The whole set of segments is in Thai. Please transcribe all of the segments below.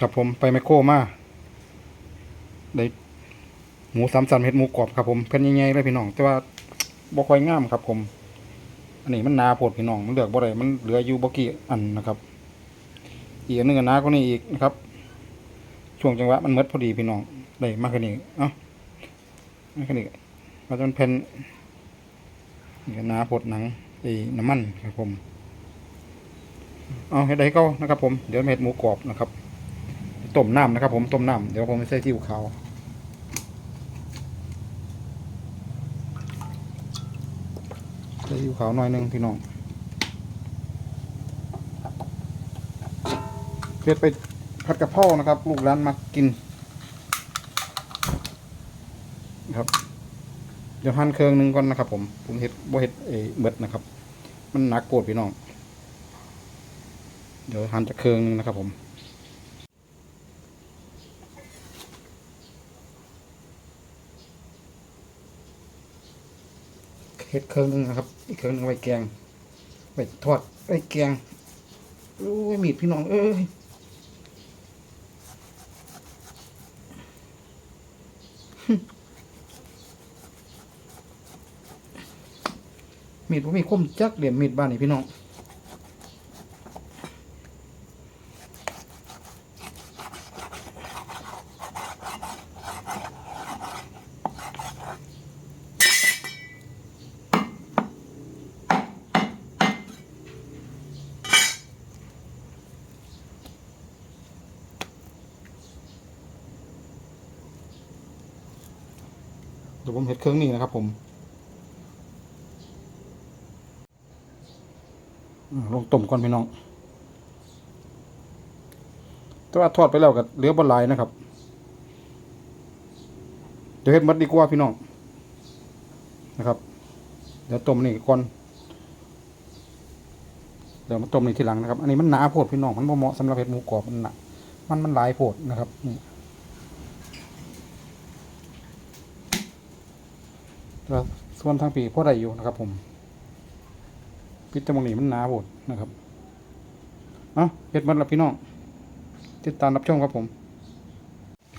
ครับผมไปไมโครมาได้หมูสามสันเห็ดหมูกรอบครับผมเพิ่นใหญ่ๆเลยพี่น้อง แต่ว่าบ่ค่อยงามครับผม อันนี้มันนาโพดพี่น้องมันเลือกบ่ได้มันเหลืออยู่บ่กี่อันนะครับ อีกอันหนึงก็นากว่านี้อีกนะครับ ช่วงจังหวะมันหมดพอดีพี่น้องได้มากกว่านี้เอ้ามาแค่นี้มาจนแผ่นนี่ก็นาโพดหนังไอ้น้ำมันครับผม เอาเห็ดใดก็นะครับ ผมเดี๋ยวเห็ดหมูกรอบนะครับ ต้มน้ำนะครับผมต้มน้ำเดี๋ยวผมใส่ซีอิ๊วขาวใส่ซีอิ๊วขาวหน่อยหนึงพี่น้องเพ็ดไปผัดกะเพรานะครับ ลูกร้านมากิน ครับเดี๋ยวหั่นเครื่องหนึงก่อนนะครับ ผมผมเห็ดบ่เห็ดเออเบิดนะครับ มันหนักโกดพี่น้อง เดี๋ยวหั่นจากเครื่องหนึงนะครับผม เห็ดเครื่องหนึงนะครับ อีกเครื่องหนึงไว้แกงไว้ทอดไว้แกงโอ้ยมีดพี่น้องเอ้ยมีดผมมีคมจักเหลี่ยมมีดบ้านนี่พี่น้อง ดี๋ยวผมเห็ดเครื่องนี้นะครับ ผมลงต้มก่อนพี่น้อง แต่ว่าทอดไปแล้วก็เหลือบนลายนะครับ เดี๋ยวเห็ดมัดดีกว่าพี่น้องนะครับ เดี๋ยวต้มนี่ก่อน เดี๋ยวมาต้มนี่ทีหลังนะครับ อันนี้มันหนาโพดพี่น้อง มันเหมาะสำหรับเห็ดหมูกรอบมันหนามันมันหลายโพดนะครับนี่ แต่ว่าส่วนทางปีพอได้อยู่นะครับ ผมพิษจมูกนี่มันหนาบดนะครับเอาเฮ็ดมันละพี่น้องติดตามรับชมครับผม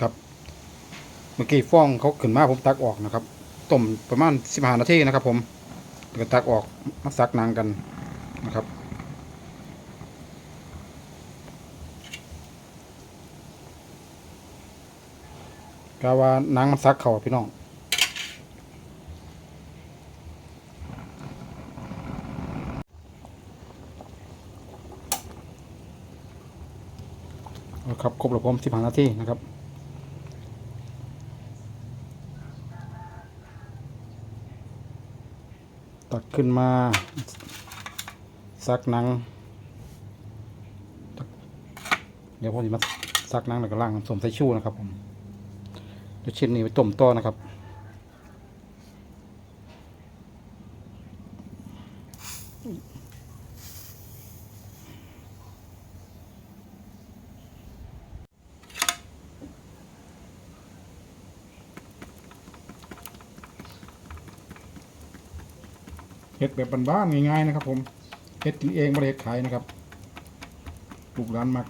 ครับ เมื่อกี้ฟองเขาขึ้นมาผมตักออกนะครับต้มประมาณสิบห้านาทีนะครับ ผมก็ตักออกมาซักนางกันนะครับกาว่านางมันซักเขาอะพี่น้อง ครับครบแล้วผมสิบห้านาทีนะครับตักขึ้นมาซักหนัง เดี๋ยวผมจะมาซักหนังแล้วก็ล่างสวมใส่ชูนะครับผมเดี๋ยวชิ้นนี้ไปต้มต่อนะครับ เฮ็ดแบบบ้านๆง่ายๆนะครับ ผมเฮ็ดกินเองไม่ได้เฮ็ดขายนะครับลูกร้านมัก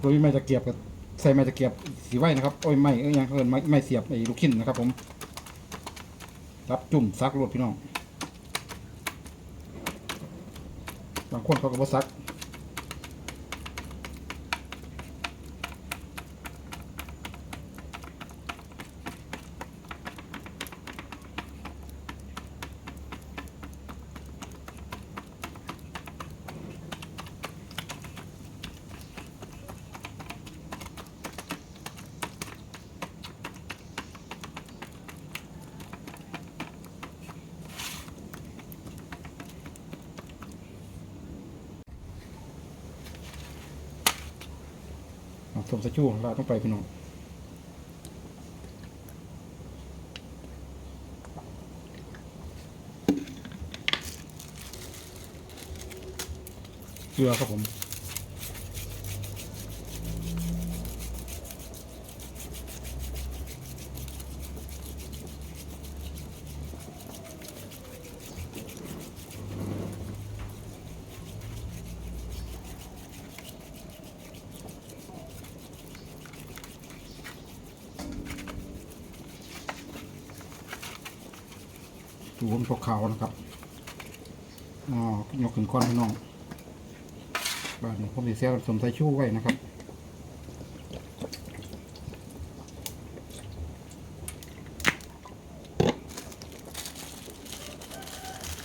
โดยไม่ตะเกียบกับใส่ไม้ตะเกียบสีไว้นะครับโอ้ยไม่เอ้ยยังเอินไม้ไม้เสียบไอ้ลูกชิ้นนะครับ ผม รับจุ่มซักรถพี่น้องบางคนเขาก็บ่ซัก สมสจูลาต้องไปพี่น้องเกลือครับผม สูงขาวๆนะครับอ๋อยกขึ้นก้อนพี่น้องบ้านนี้ผมจะเสียผสมไทชูไว้นะครับ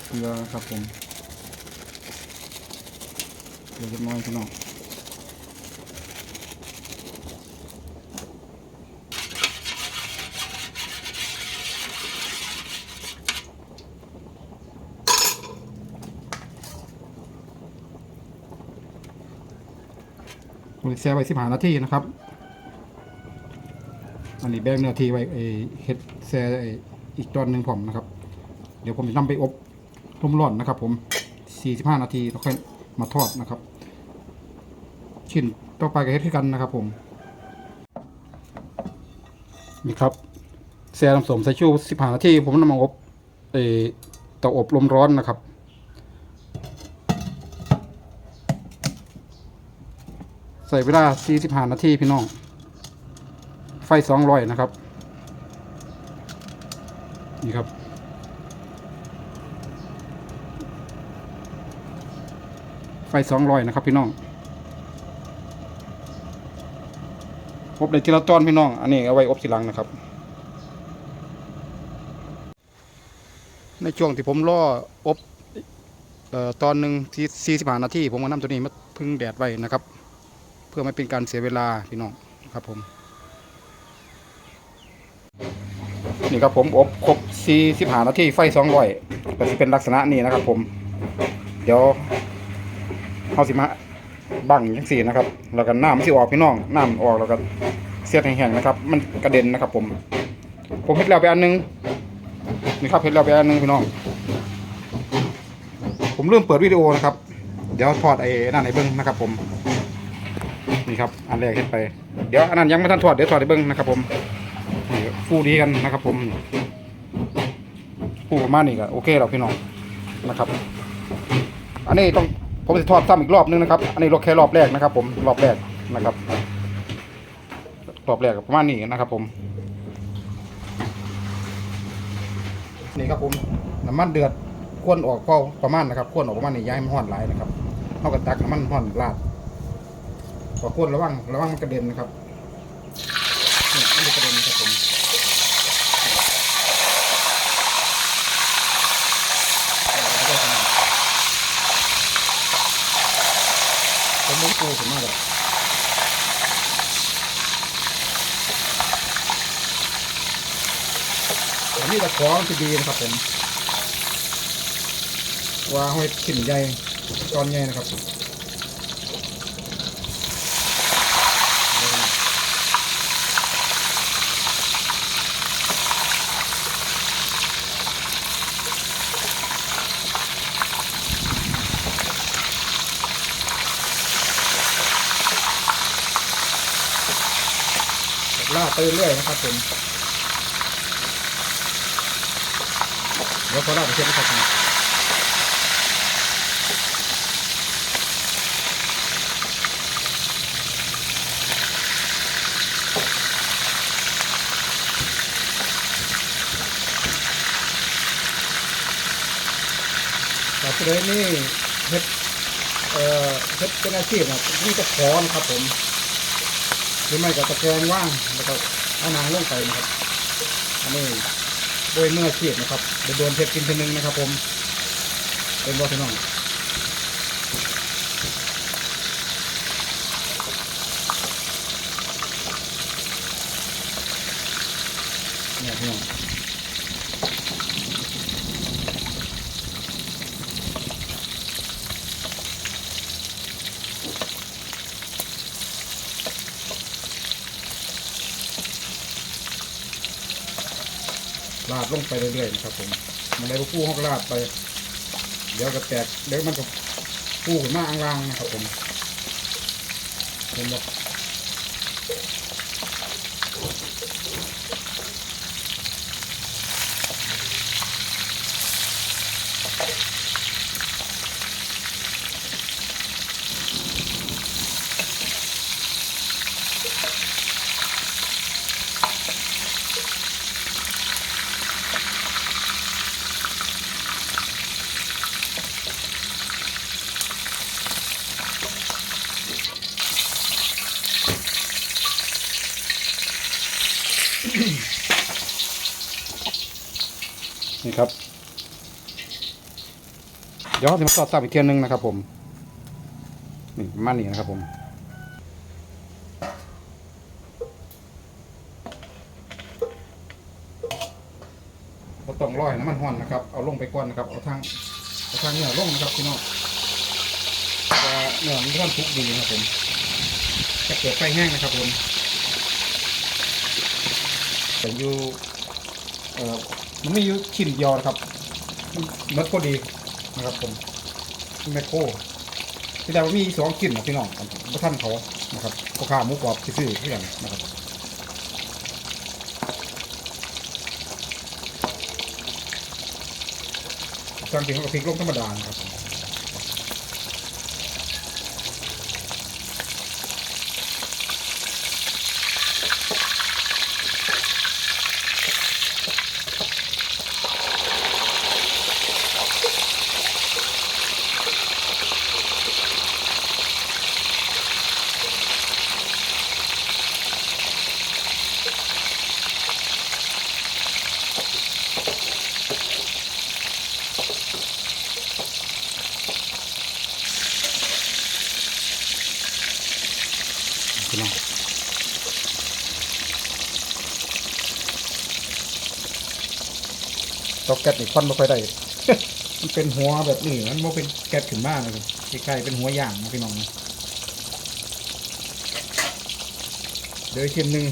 เกลือครับผมเกลือเล็กน้อยพี่น้อง ผมแช่ไว้สิบห้านาทีนะครับ อันนี้แบ่งเนื้อทีไว้ไอ้เฮ็ดแช่อีกตอนหนึ่งผมนะครับ เดี๋ยวผมจะนำไปอบลมร้อนนะครับผม45นาทีแล้วค่อยมาทอดนะครับ ชิ้นต่อไปก็เฮ็ดคือกันนะครับผม นี่ครับแซ่น้ำสมใส่ชู15นาทีผมนำมาอบเอเตาอบลมร้อนนะครับ ส่เวลา45นาทีพี่น้อง ไฟ200นะครับ นี่ครับ ไฟสองร้อยนะครับพี่น้องอบเลยทีละตอนพี่น้อง อันนี้เอาไว้อบทีหลังนะครับ ในช่วงที่ผมรออบออตอนหนึ่งที่สี่สิบห้านาทีผมก็นำตัวนี้มาพึ่งแดดไว้นะครับ พื่อไม่เป็นการเสียเวลาพี่น้องครับผม นี่ครับผมอบครบสี่สิบห้านาทีไฟสองร้อยก็จะเป็นลักษณะนี้นะครับ ผม เดี๋ยวเขาสิมาบังจังสี่นะครับ แล้วก็น้ำมันสิออกพี่น้องน้ำออกแล้วก็เสียดแห้งๆนะครับ มันกระเด็นนะครับ ผม ผมเฮ็ดแล้วไปอันหนึงนี่ครับเฮ็ดแล้วไปอันหนึงพี่น้อง ผมเริ่มเปิดวิดีโอนะครับ เดี๋ยวถอดไอ้นั่นไอ้เบิ้งนะครับ ผม นี่ครับอันแรกเฮ็ดไป เดี๋ยวอันนั้นยังไม่ทันถอดเดี๋ยวถอดไอ้เบิ้งนะครับ ผมนี่ฟูดีกันนะครับ ผมฟูประมาณนี้ก็โอเคแล้วพี่น้องนะครับ อันนี้ต้องผมจะทอดซ้ำอีกรอบนึงนะครับ อันนี้ราแค่รอบแรกนะครับ ผมรอบแรกนะครับรอบแรกประมาณนี้นะครับ ผมนี่ครับผมน้ำมันเดือดข้นออกพอประมาณนะครับข้นออกประมาณนี้ย้ายมันห่อนหลายนะครับเท่ากับตักน้ำมันห่อนราด พอข้นระวังระวังมันกระเด็นนะครับนี่มันจะกระเด็นนะครับผมผมมุ้งปูถึงมากเลยอันนี้ตะขอจะดีนะครับผมว่าห้อยขินใหญ่ตอนใหญ่นะครับ ลาดไปเรื่อยๆนะครับผมเดี๋ยวพอลาดไปเช็ดนะครับผมแต่ประเด็นนี้เฮ็ดเอ่อเฮ็ดเป็นอาชีพนะนี่จะขอนะครับผม หรือไม่ก็ตะแกรงว่างแล้วก็เอานางลงไปนะครับอันนี้โดยเมืออเขียดนะครับเดี๋ยวโดนเพชรกินทีนึงนะครับ ผมเป็นบอสน้องเนี่ยพี่น้อง ลาดลงไปเรื่อยๆนะครับ ผมมันได้ก็ฟูห้องลาดไป เดี๋ยวก็แตกเดี๋ยวมันก็ฟูขึ้นมาอ่างล่างนะครับผมเห็นไหม เดี๋ยวเราจะมาสอดซับอีกเทียนหนึงนะครับผมนี่ประมาณนี้นะครับผมเราต้องรอให้น้ำมันห้อนนะครับ เอาลงไปก่อนนะครับ เอาทางเอาทางเนื้อลงนะครับพี่น้องจะเนื้อมันก็ทุกดีนะครับผมจะเปิดไฟแห้งนะครับผมแต่อยู่เอ่อมันไม่อยู่ชิ้นเดียวนะครับ มันมัดพอดี นะครับผมแมคโครที่แต่ว่ามีสองกลิ่นนะพี่น้องพระท่านเขานะครับเขาขาหมูกรอบที่ซื้อที่กันนะครับจานจรินกับพริกลงธรรมดานะครับ พี่น้องตอกแก๊สนี่ควันไม่ค่อยได้ มันเป็นหัวแบบนี้มันไม่เป็นแก๊สขึ้นมาเลยใกล้ๆเป็นหัวย่างนะพี่น้องนะเดี๋ยวชิ้นหนึ่ง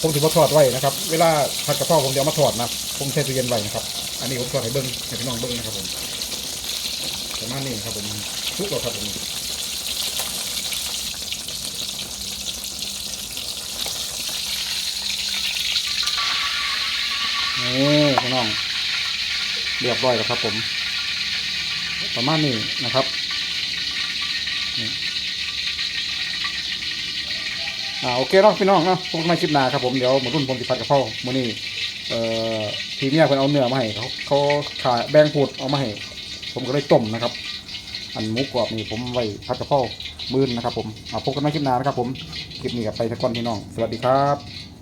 ผมถือว่าทอดไว้นะครับ เวลาผัดกระเพราผมจะเอามาทอดนะ ผมใช้ตู้เย็นไว้นะครับ อันนี้ผมทอดให้เบิ้งให้พี่น้องเบิ้งนะครับผมประมาณนี้ครับผมทุกแล้วครับผม นี่พี่น้อง เรียบร้อยแล้วครับ ผม ประมาณนี้นะครับอ่าโอเคเนาะพี่น้องเนาะผมไม่คลิปหนาครับผมเดี๋ยวหมดรุ่นผมจะผัดกะเพรามื้อนี้เอ่อทีเนี้ยเพิ่นเอาเนื้อมาให้เขาเขาขายแบ่งพูดเอามาให้ผมก็เลยต้มนะครับ อันหมูกรอบนี่ผมไว้ผัดกะเพรามื้อนนะครับ ผมเอาพบกันใหม่คลิปหน้านะครับ ผมคลิปนี้กับไปสักก่อนพี่น้อง สวัสดีครับ